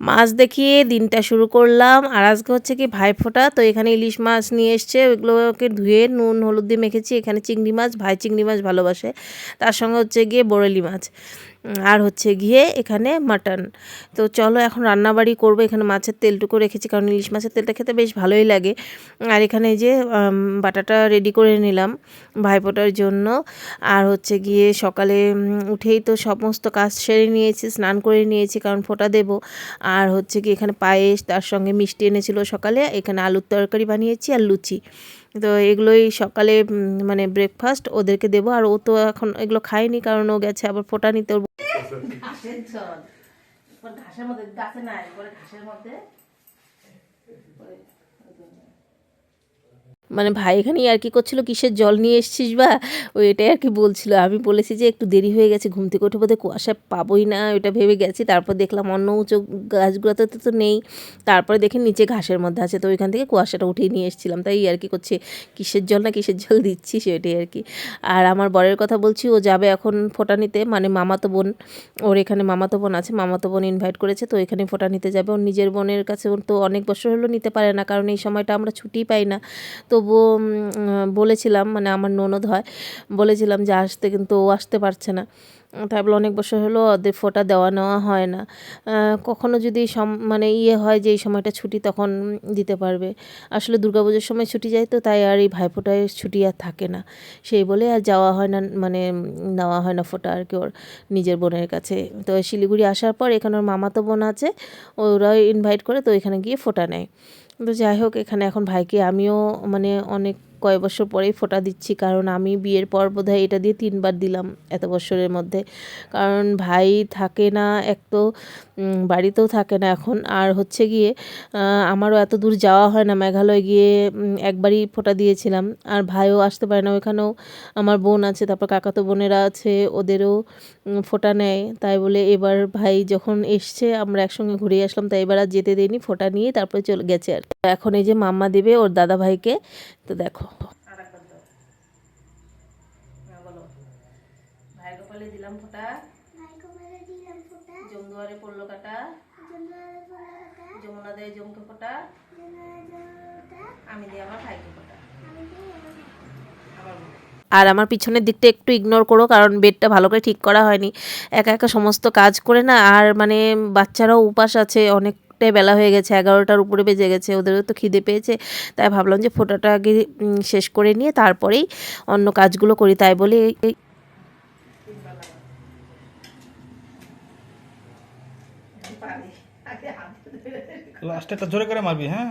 মাছ দেখিয়ে দিনটা শুরু করলাম। আর আজকে হচ্ছে কি ভাইফোঁটা তো এখানে ইলিশ মাছ নিয়ে এসছে। ওইগুলোকে ধুয়ে নুন, হলুদ দিয়ে মেখেছি। এখানে চিংড়ি মাছ, ভাই চিংড়ি মাছ ভালোবাসে। তার সঙ্গে হচ্ছে গিয়ে বরেলি মাছ। আর হচ্ছে গিয়ে এখানে মাটন। তো চলো এখন রান্নাবাড়ি করব, এখানে মাছের তেলটুকু রেখেছি, কারণ ইলিশ মাছের তেলটা খেতে বেশ ভালোই লাগে। আর এখানে যে বাটাটা রেডি করে নিলাম ভাইফোঁটার জন্য। আর হচ্ছে গিয়ে সকালে উঠেই তো সমস্ত কাজ সেরে নিয়েছি, স্নান করে নিয়েছি, কারণ ফোঁটা দেবো। আর হচ্ছে কি এখানে পায়েস, তার সঙ্গে মিষ্টি এনেছিল সকালে, এখানে আলুর তরকারি বানিয়েছি আর লুচি। তো এগুলোই সকালে মানে ব্রেকফাস্ট ওদেরকে দেবো। আর ও তো এখন এগুলো খায়নি কারণ ও গেছে আবার ফোটা নিতে। ঘাসের মধ্যে গাছে ঘাসের মধ্যে মানে ভাই এখানে আর কি করছিল? কিসের জল নিয়ে এসছিস বা? ওই এটাই আর কি বলছিল। আমি বলেছি যে একটু দেরি হয়ে গেছে, ঘুম থেকে উঠে বোধহয় কুয়াশা পাবোই না ওটা ভেবে গেছি। তারপর দেখলাম অন্য উঁচু গাছগুলোতে তো তো নেই। তারপরে দেখি নিচে ঘাসের মধ্যে আছে। তো ওইখান থেকে কুয়াশাটা উঠিয়ে নিয়ে এসেছিলাম। তাই আর কি করছে? কিসের জল না কিসের জল দিচ্ছি সেটাই আর কি। আর আমার বরের কথা বলছি, ও যাবে এখন ফোঁটা নিতে। মানে মামাতো বোন, ওর এখানে মামাতো বোন আছে। মামাতো বোন ইনভাইট করেছে, তো এখানে ফোঁটা নিতে যাবে। ওর নিজের বোনের কাছে ওর তো অনেক বছর হলো নিতে পারে না, কারণ এই সময়টা আমরা ছুটি পাই না। তবুও বলেছিলাম মানে আমার ননদ হয়, বলেছিলাম যে আসতে, কিন্তু ও আসতে পারছে না। তাই বলে অনেক বছর হলো, ওদের ফোঁটা দেওয়া নেওয়া হয় না। কখনো যদি সম মানে ইয়ে হয় যে এই সময়টা ছুটি, তখন দিতে পারবে। আসলে দুর্গাপুজোর সময় ছুটি যায় তো, তাই আর এই ভাইফোঁটায় ছুটি আর থাকে না। সেই বলে আর যাওয়া হয় না মানে নেওয়া হয় না ফোঁটা আর কি ওর নিজের বোনের কাছে। তো শিলিগুড়ি আসার পর এখানে ওর মামাতো বোন আছে ওরা ইনভাইট করে তো এখানে গিয়ে ফোঁটা নেয়। তো যাই হোক এখানে এখন ভাইকে আমিও মানে অনেক কয়েক বছর পরেই ফোঁটা দিচ্ছি, কারণ আমি বিয়ের পর বোধহয় এটা দিয়ে তিনবার দিলাম এত বছরের মধ্যে। কারণ ভাই থাকে না, এক তো বাড়িতেও থাকে না এখন। আর হচ্ছে গিয়ে আমারও এত দূর যাওয়া হয় না, মেঘালয় গিয়ে একবারই ফোঁটা দিয়েছিলাম। আর ভাইও আসতে পারে না, ওইখানেও আমার বোন আছে, তারপর কাকাতো বোনেরা আছে, ওদেরও ফোঁটা নেয়। তাই বলে এবার ভাই যখন এসছে, আমরা একসঙ্গে ঘুরে আসলাম, তাই এবার আর যেতে দেয়নি, ফোঁটা নিয়ে তারপরে চলে গেছে আর। এখন এই যে মাম্মা দেবে ওর দাদা ভাইকে তো দেখো। ভাই কপালে দিলাম ফোঁটা জমদুয়ারে পড়ল কাটা যমুনা দেয় জমকে ফোঁটা আমি দিই আমার ভাইকে ফোঁটা আর আমার পিছনের দিকটা একটু ইগনোর করো কারণ বেডটা ভালো করে ঠিক করা হয়নি। একা একা সমস্ত কাজ করে না আর মানে বাচ্চারাও উপাস আছে অনেকটাই বেলা হয়ে গেছে এগারোটার উপরে বেজে গেছে ওদেরও তো খিদে পেয়েছে। তাই ভাবলাম যে ফোটোটা আগে শেষ করে নিয়ে তারপরেই অন্য কাজগুলো করি তাই বলে এই- এই লাস্টে একটা জোরে করে মারবি হ্যাঁ?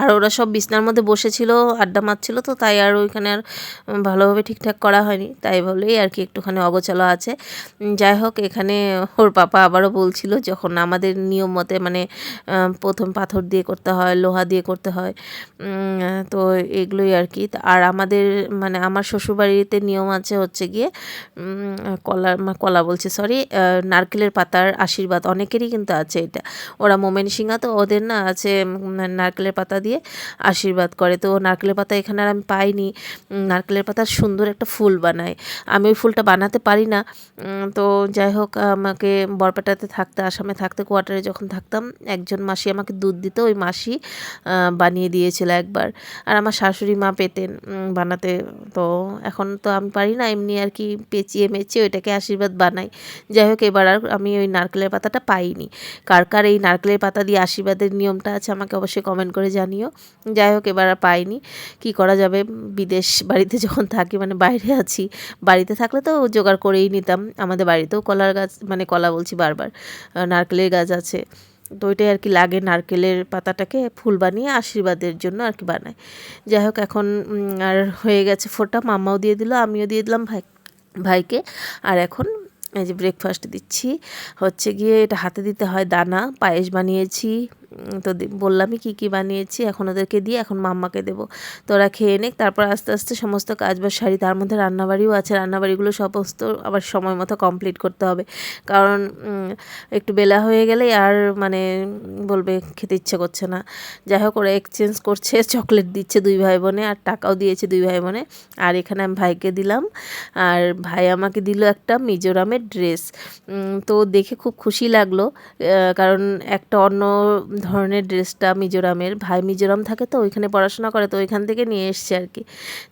আর ওরা সব বিছনার মধ্যে বসেছিল, আড্ডা মারছিল, তো তাই আর ওইখানে আর ভালোভাবে ঠিকঠাক করা হয়নি। তাই বলেই আর কি একটুখানি অগোছালো আছে। যাই হোক, এখানে ওর পাপা আবারও বলছিল যখন আমাদের নিয়ম মতে মানে প্রথম পাথর দিয়ে করতে হয়, লোহা দিয়ে করতে হয় তো এগুলোই আর কি। আর আমাদের মানে আমার শ্বশুরবাড়িতে নিয়ম আছে হচ্ছে গিয়ে কলা কলা বলছে সরি নারকেলের পাতার আশীর্বাদ, অনেকেরই কিন্তু আছে এটা। ওরা মোমেন সিংহা তো ওদের না আছে নারকেলের পাতা দিয়ে আশীর্বাদ করে। তো নারকেলের পাতা এখানে আর আমি পাইনি। নারকেলের পাতার সুন্দর একটা ফুল বানায়। আমি ওই ফুলটা বানাতে পারি না। তো যাই হোক, আমাকে বরপেটাতে থাকতে, আসামে থাকতে, কোয়ার্টারে যখন থাকতাম, একজন মাসি আমাকে দুধ দিত, ওই মাসি বানিয়ে দিয়েছিল একবার। আর আমার শাশুড়ি মা পেতেন বানাতে। তো এখন তো আমি পারি না, এমনি আর কি পেঁচিয়ে মেচিয়ে ওইটাকে আশীর্বাদ বানাই। যাই হোক, এবার আর আমি ওই নারকেলের পাতাটা পাইনি। কার কার এই নারকেলের পাতা দিয়ে আশীর্বাদের নিয়মটা আছে, আমাকে অবশ্যই কমেন্ট করে জানিও যাই হোক, এবার আর পাইনি। কি করা যাবে? বিদেশ বাড়িতে যখন থাকি মানে বাইরে আছি, বাড়িতে থাকলে তো জোগাড় করেই নিতাম। আমাদের বাড়িতেও কলার গাছ মানে কলা বলছি বারবার নারকেলের গাছ আছে। তো ওইটাই আর কি লাগে নারকেলের পাতাটাকে ফুল বানিয়ে আশীর্বাদের জন্য আর কি বানায় যাই হোক, এখন আর হয়ে গেছে ফোটা মাম্মাও দিয়ে দিল, আমিও দিয়ে দিলাম ভাই, ভাইকে। আর এখন এই যে ব্রেকফাস্ট দিচ্ছি, হচ্ছে গিয়ে এটা হাতে দিতে হয় দানা, পায়েস বানিয়েছি তো বললামই কী কী বানিয়েছি, এখন ওদেরকে দিয়ে এখন মাম্মাকে দেবো। তো ওরা খেয়ে নিক, তারপর আস্তে আস্তে সমস্ত কাজ বা সারি, তার মধ্যে রান্নাবাড়িও আছে, রান্নাবাড়িগুলো সমস্ত আবার সময় মতো কমপ্লিট করতে হবে। কারণ একটু বেলা হয়ে গেলে আর মানে বলবে খেতে ইচ্ছে করছে না। যাই হোক, ওরা এক্সচেঞ্জ করছে চকলেট দিচ্ছে দুই ভাই বোনে আর টাকাও দিয়েছে দুই ভাই বোনে আর এখানে আমি ভাইকে দিলাম, আর ভাই আমাকে দিল একটা মিজোরামের ড্রেস তো দেখে খুব খুশি লাগল কারণ একটা অন্য ধরনের ড্রেসটা মিজোরামের। ভাই মিজোরাম থাকে তো, ওইখানে পড়াশোনা করে তো ওইখান থেকে নিয়ে এসছে আর কি।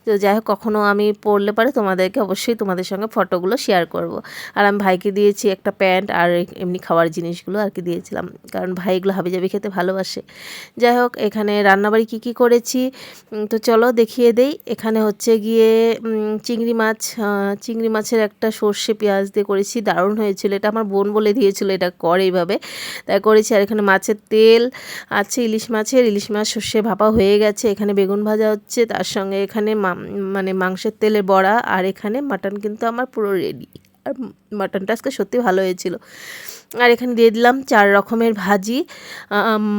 তো যাই হোক কখনও আমি পড়লে পারে তোমাদেরকে অবশ্যই তোমাদের সঙ্গে ফটোগুলো শেয়ার করব। আর আমি ভাইকে দিয়েছি একটা প্যান্ট আর এমনি খাওয়ার জিনিসগুলো আর কি দিয়েছিলাম। কারণ ভাই এগুলো হাবি হাবিজাবি খেতে ভালোবাসে। যাই হোক, এখানে রান্নাবাড়ি কী কী করেছি? তো চলো দেখিয়ে দেই। এখানে হচ্ছে গিয়ে চিংড়ি মাছ চিংড়ি মাছের একটা সর্ষে পেঁয়াজ দিয়ে করেছি। দারুণ হয়েছিল। এটা আমার বোন বলে দিয়েছিল, এটা করে এইভাবে। তাই করেছি। আর এখানে মাছের তেল আছে ইলিশ মাছের, ইলিশ মাছ সর্ষে ভাপা হয়ে গেছে, এখানে বেগুন ভাজা হচ্ছে, তার সঙ্গে এখানে মানে মাংসের তেলে বড়া, আর এখানে মাটন কিন্তু আমার পুরো রেডি আর মাটনটা আজকে সত্যি ভালো হয়েছিল। আর এখানে দিয়ে দিলাম চার রকমের ভাজি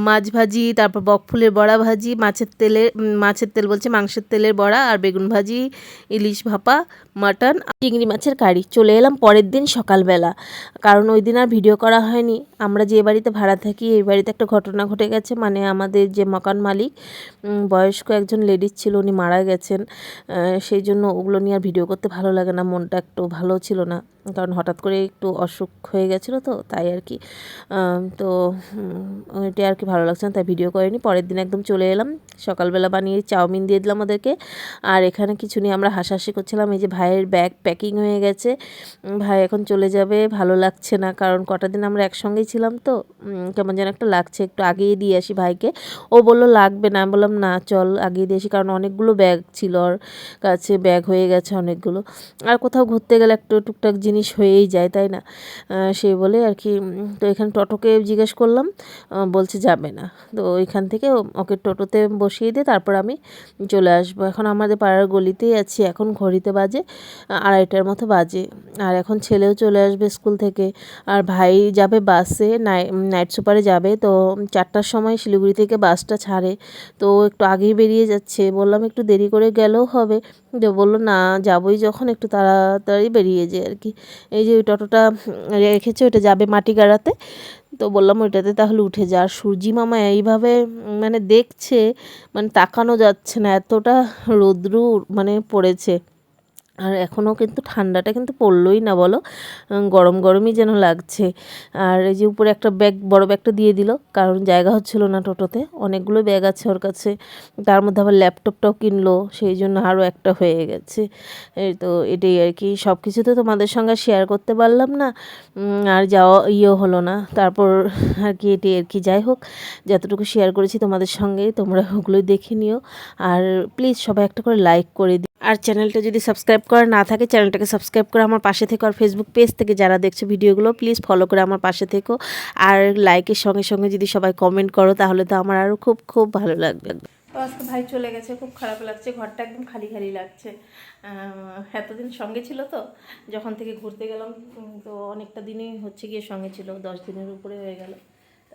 মাছ ভাজি, তারপর বকফুলের বড়া ভাজি, মাছের তেলে মাছের তেল বলছে মাংসের তেলের বড়া আর বেগুন ভাজি, ইলিশ ভাপা, মাটন চিংড়ি মাছের কারি। চলে এলাম পরের দিন সকালবেলা, কারণ ওই দিন আর ভিডিও করা হয়নি। আমরা যে বাড়িতে ভাড়া থাকি, এই বাড়িতে একটা ঘটনা ঘটে গেছে মানে আমাদের যে মকান মালিক বয়স্ক একজন লেডিস ছিল, উনি মারা গেছেন সেই জন্য ওগুলো নিয়ে আর ভিডিও করতে ভালো লাগে না, মনটা একটু ভালো ছিল না, কারণ হঠাৎ করে একটু অসুখ হয়ে গেছিল তো, তাই আর কি। তো উম, ওইটা আর কি ভালো লাগছে না তাই ভিডিও করিনি। পরের দিন একদম চলে এলাম। সকালবেলা বানিয়ে চাউমিন দিয়ে দিলাম ওদেরকে। আর এখানে কিছু নিয়ে আমরা হাসাহাসি করছিলাম। এই যে ভাইয়ের ব্যাগ প্যাকিং হয়ে গেছে। ভাই এখন চলে যাবে ভালো লাগছে না কারণ কটা দিন আমরা একসঙ্গেই ছিলাম তো। কেমন যেন একটা লাগছে একটু আগিয়ে দিয়ে আসি ভাইকে। ও বলল লাগবে না। বললাম না চল আগিয়ে দিয়ে আসি। কারণ অনেকগুলো ব্যাগ ছিল ওর কাছে ব্যাগ হয়ে গেছে অনেকগুলো। আর কোথাও ঘুরতে গেলে একটু টুকটাক জিনিস হয়েই যায় তাই না? আহ, সে বলে আর কি তো এখানে টোটোকে জিজ্ঞেস করলাম বলছে যাবে না। তো ওইখান থেকে ওকে টোটোতে বসিয়ে দিয়ে তারপর আমি চলে আসব। এখন আমাদের পাড়ার গলিতেই আছি, এখন ঘড়িতে বাজে আড়াইটার মতো বাজে। আর এখন ছেলেও চলে আসবে স্কুল থেকে। আর ভাই যাবে বাসে, নাই নাইট সুপারে যাবে। তো চারটার সময় শিলিগুড়ি থেকে বাসটা ছাড়ে। তো একটু আগেই বেরিয়ে যাচ্ছে। বললাম, একটু দেরি করে গেলেও হবে। তো বলল, না, যাবোই যখন একটু তাড়াতাড়ি বেরিয়ে যায় আর কি। এই যে ওই টোটোটা রেখেছে ওটা যাবে মাটি গাড়াতে। তো বললাম ওইটাতে তাহলে উঠে যা। আর সূর্যি মামা এইভাবে মানে দেখছে মানে তাকানো যাচ্ছে না। এতটা রৌদ্র মানে পড়েছে। আর এখনও কিন্তু ঠান্ডাটা কিন্তু পড়লোই না, বলো? গরম গরমই যেন লাগছে। আর এই যে উপরে একটা ব্যাগ, বড় ব্যাগটা দিয়ে দিল, কারণ জায়গা হচ্ছিল না টোটোতে। অনেকগুলো ব্যাগ আছে ওর কাছে। তার মধ্যে আবার ল্যাপটপটাও কিনলো, সেই জন্য আরও একটা হয়ে গেছে। এই তো এটাই আর কি। সব কিছু তো তোমাদের সঙ্গে শেয়ার করতে পারলাম না। আর যাওয়া ইয়েও হলো না। তারপর আর কি এটি আর কি। যাই হোক, যতটুকু শেয়ার করেছি তোমাদের সঙ্গে, তোমরা ওগুলো দেখে নিও। আর প্লিজ সবাই একটা করে লাইক করে আর চ্যানেলটা যদি সাবস্ক্রাইব করা না থাকে, চ্যানেলটাকে সাবস্ক্রাইব করে আমার পাশে থেকে আর ফেসবুক পেজ থেকে যারা দেখছ ভিডিওগুলো প্লিজ ফলো করে আমার পাশে থেকো। আর লাইকের সঙ্গে সঙ্গে যদি সবাই কমেন্ট করো, তাহলে তো আমার আরও খুব খুব ভালো লাগবে। তো আজকে ভাই চলে গেছে, খুব খারাপ লাগছে, ঘরটা একদম খালি খালি লাগছে। এতদিন সঙ্গে ছিল তো, যখন থেকে ঘুরতে গেলাম, তো অনেকটা দিনই হচ্ছে গিয়ে সঙ্গে ছিল, দশ দিনের উপরে হয়ে গেল।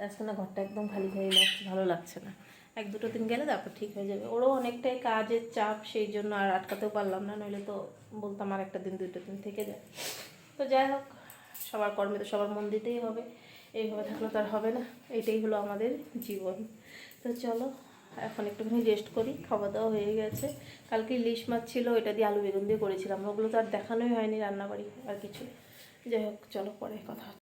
আজকে না ঘরটা একদম খালি খালি লাগছে, ভালো লাগছে না। এক দুটো দিন গেলে তারপর ঠিক হয়ে যাবে। ওরও অনেকটাই কাজের চাপ, সেই জন্য আর আটকাতেও পারলাম না, নইলে তো বলতাম আর একটা দিন দুটো দিন থেকে যায়। তো যাই হোক, সবার কর্মে তো সবার মন দিতেই হবে। এইভাবে থাকলে তো আর হবে না। এটাই হলো আমাদের জীবন। তো চলো, এখন একটুখানি রেস্ট করি খাওয়া দাওয়া হয়ে গেছে। কালকে ইলিশ মাছ ছিল এটা দিয়ে আলু বেগুন দিয়ে করেছিলাম। ওগুলো তো আর দেখানোই হয়নি রান্নাবাড়ি আর কিছু। যাই হোক, চলো পরে কথা